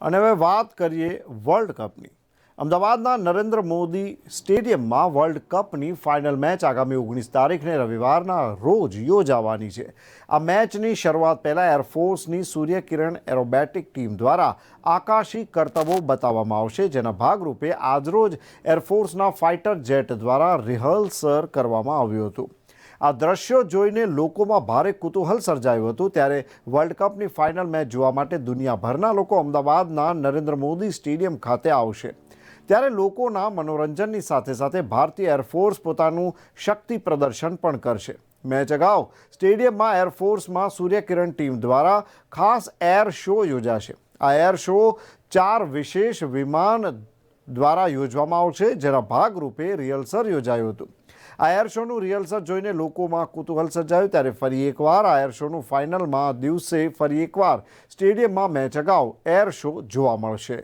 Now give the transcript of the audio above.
અને હવે વાત કરીએ વર્લ્ડ કપની અમદાવાદના નરેન્દ્ર મોદી સ્ટેડિયમમાં વર્લ્ડ કપની ફાઇનલ મેચ આગામી ઓગણીસ તારીખને રવિવારના રોજ યોજાવાની છે. આ મેચની શરૂઆત પહેલાં એરફોર્સની સૂર્યકિરણ એરોબેટિક ટીમ દ્વારા આકાશી કરતબો બતાવવામાં આવશે, જેના ભાગરૂપે આજરોજ એરફોર્સના ફાઇટર જેટ દ્વારા રિહર્સલ કરવામાં આવ્યું હતું. આ દ્રશ્યો જોઈને લોકોમાં ભારે કુતૂહલ સર્જાયું હતું. ત્યારે વર્લ્ડ કપની ફાઇનલ મેચ જોવા માટે દુનિયાભરના લોકો અમદાવાદના નરેન્દ્ર મોદી સ્ટેડિયમ ખાતે આવશે. ત્યારે લોકોના મનોરંજનની સાથે સાથે ભારતીય એરફોર્સ પોતાનું શક્તિ પ્રદર્શન પણ કરશે. મેચ અગાઉ સ્ટેડિયમમાં એરફોર્સમાં સૂર્યકિરણ ટીમ દ્વારા ખાસ એર શો યોજાશે. આ એર શો ચાર વિશેષ વિમાન દ્વારા યોજવામાં આવશે, જેના ભાગરૂપે રિહર્સલ યોજાયું હતું. આ એર શોનું રિહર્સલ જોઈને લોકોમાં કુતૂહલ સર્જાયું ત્યારે ફરી એકવાર આ એર શોનું ફાઇનલમાં દિવસે ફરી એકવાર સ્ટેડિયમમાં મેચ અગાઉ એર શો જોવા મળશે.